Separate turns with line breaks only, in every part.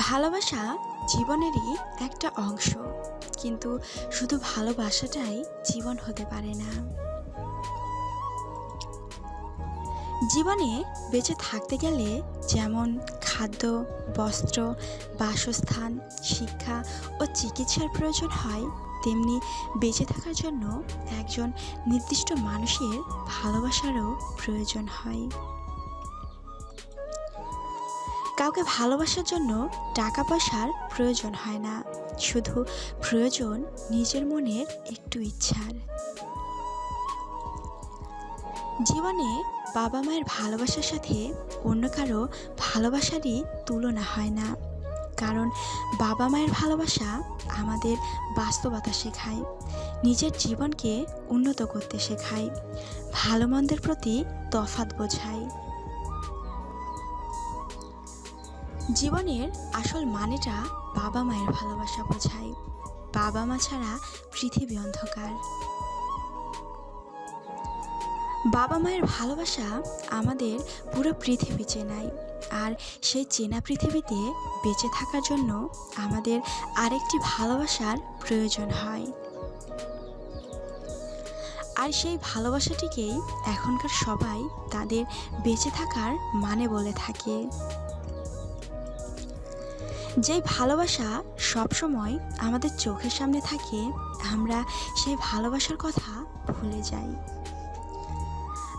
ভালোবাসা জীবনেরই একটা অংশ, কিন্তু শুধু ভালোবাসাটাই জীবন হতে পারে না। জীবনে বেঁচে থাকতে গেলে যেমন খাদ্য, বস্ত্র, বাসস্থান, শিক্ষা ও চিকিৎসার প্রয়োজন হয়, তেমনি বেঁচে থাকার জন্য একজন নির্দিষ্ট মানুষের ভালোবাসারও প্রয়োজন হয়। কাউকে ভালোবাসার জন্য টাকা পয়সার প্রয়োজন হয় না। শুধু প্রয়োজন নিজের মনের একটু ইচ্ছার। জীবনে বাবা মায়ের ভালোবাসার সাথে অন্য কারও ভালোবাসারই তুলনা হয় না। কারণ বাবা মায়ের ভালোবাসা আমাদের বাস্তবতা শেখায়, নিজের জীবনকে উন্নত করতে শেখায় ভালো মন্দের প্রতি তফাত বোঝায়। জীবনের আসল মানেটা বাবা মায়ের ভালোবাসা বোঝায়। বাবা মা ছাড়া পৃথিবী অন্ধকার। বাবা মায়ের ভালোবাসা আমাদের পুরো পৃথিবী চেনায়, আর সেই চেনা পৃথিবীতে বেঁচে থাকার জন্য আমাদের আরেকটি ভালোবাসার প্রয়োজন হয়। আর সেই ভালোবাসাটিকেই এখনকার সবাই তাদের বেঁচে থাকার মানে বলে থাকে। যেই ভালোবাসা সবসময় আমাদের চোখের সামনে থাকে, আমরা সেই ভালোবাসার কথা ভুলে যাই।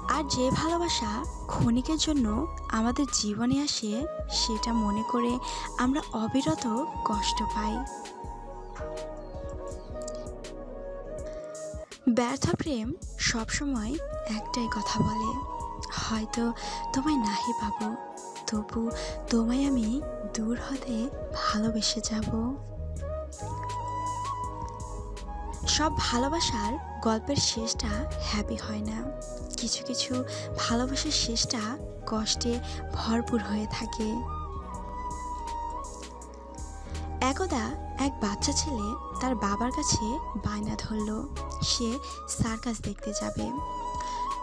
আর যে ভালোবাসা ক্ষণিকের জন্য আমাদের জীবনে আসে, সেটা মনে করে আমরা অবিরত কষ্ট পাই। ব্যর্থ প্রেম সবসময় একটাই কথা বলে, হয়তো তোমায় নাহি পাবো। তবু তোমায় আমি দূর হতে ভালোবেসে যাব। সব ভালোবাসার গল্পের শেষটা হ্যাপি হয় না। কিছু কিছু ভালোবাসার শেষটা কষ্টে ভরপুর হয়ে থাকে। একদা এক বাচ্চা ছেলে তার বাবার কাছে বায়না ধরল। সে সার্কাস দেখতে যাবে।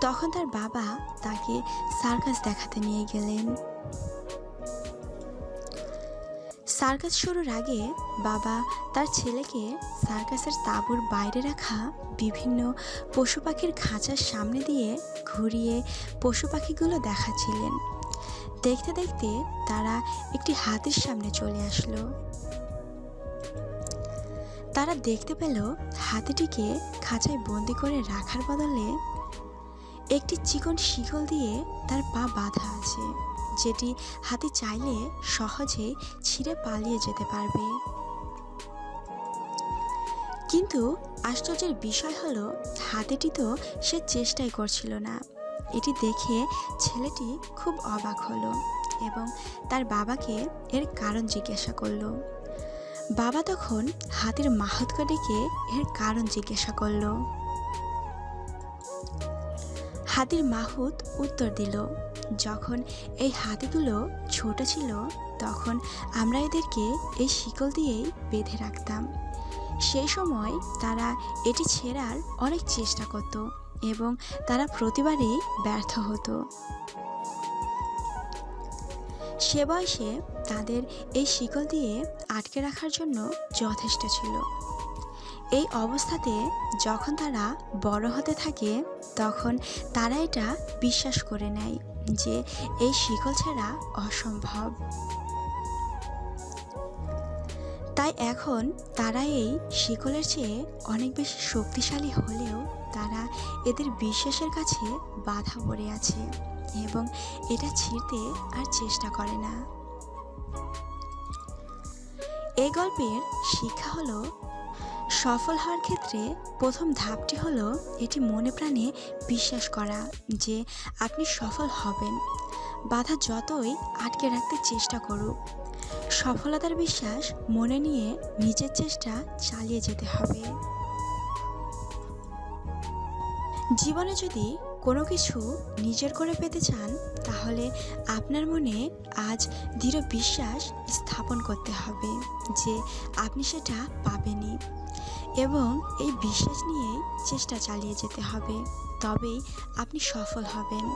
তখন তার বাবা তাকে সার্কাস দেখাতে নিয়ে গেলেন। সার্কাস শুরুর আগে বাবা তার ছেলেকে সার্কাসের তাঁবুর বাইরে রাখা বিভিন্ন পশু পাখির খাঁচার সামনে দিয়ে ঘুরিয়ে পশু পাখিগুলো দেখাচ্ছিলেন। দেখতে দেখতে তারা একটি হাতির সামনে চলে আসলো। তারা দেখতে পেল হাতিটিকে খাঁচায় বন্দি করে রাখার বদলে একটি চিকন শিকল দিয়ে তার পা বাঁধা আছে, যেটি হাতি চাইলে সহজে ছিঁড়ে পালিয়ে যেতে পারবে। কিন্তু আশ্চর্যের বিষয় হলো, হাতিটি তো সে চেষ্টাই করছিল না। এটি দেখে ছেলেটি খুব অবাক হলো এবং তার বাবাকে এর কারণ জিজ্ঞাসা করল। বাবা তখন হাতির মাহতকে এর কারণ জিজ্ঞাসা করল। হাতির মাহুত উত্তর দিল, যখন এই হাতিগুলো ছোট ছিল, তখন আমরা এদেরকে এই শিকল দিয়েই বেঁধে রাখতাম। সেই সময় তারা এটি ছেঁড়ার অনেক চেষ্টা করত এবং তারা প্রতিবারই ব্যর্থ হতো। সে বয়সে তাদের এই শিকল দিয়ে আটকে রাখার জন্য যথেষ্ট ছিল। এই অবস্থাতে যখন তারা বড় হতে থাকে তখন তারা এটা বিশ্বাস করে নেয় যে এই শিকল ছাড়া অসম্ভব। তাই এখন তারা এই শিকলের চেয়ে অনেক বেশি শক্তিশালী হলেও তারা এদের বিশ্বাসের কাছে বাধা পড়ে আছে এবং এটা ছিঁড়তে আর চেষ্টা করে না। এই গল্পের শিক্ষা হলো সফল হওয়ার ক্ষেত্রে প্রথম ধাপটি হলো এটি মনে প্রাণে বিশ্বাস করা যে আপনি সফল হবেন। বাধা যতই আটকে রাখতে চেষ্টা করুক। সফলতার বিশ্বাস মনে নিয়ে নিজের চেষ্টা চালিয়ে যেতে হবে। জীবনে যদি কোনো কিছু নিজের করে পেতে চান, তাহলে আপনার মনে আজ দৃঢ় বিশ্বাস স্থাপন করতে হবে যে আপনি সেটা পাবেনই। এবং এই বিশ্বাস নিয়েই চেষ্টা চালিয়ে যেতে হবে। তবেই আপনি সফল হবেন।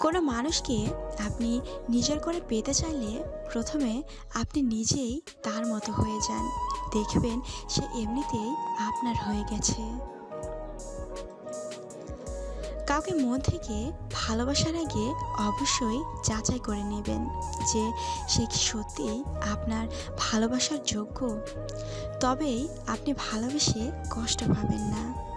কোনো মানুষকে আপনি নিজের করে পেতে চাইলে প্রথমে আপনি নিজেই তার মতো হয়ে যান। দেখবেন সে এমনিতেই আপনার হয়ে গেছে। কাউকে মন থেকে ভালোবাসার আগে অবশ্যই যাচাই করে নেবেন যে সে কি সত্যিই আপনার ভালোবাসার যোগ্য। তবেই আপনি ভালোবেসে কষ্ট পাবেন না।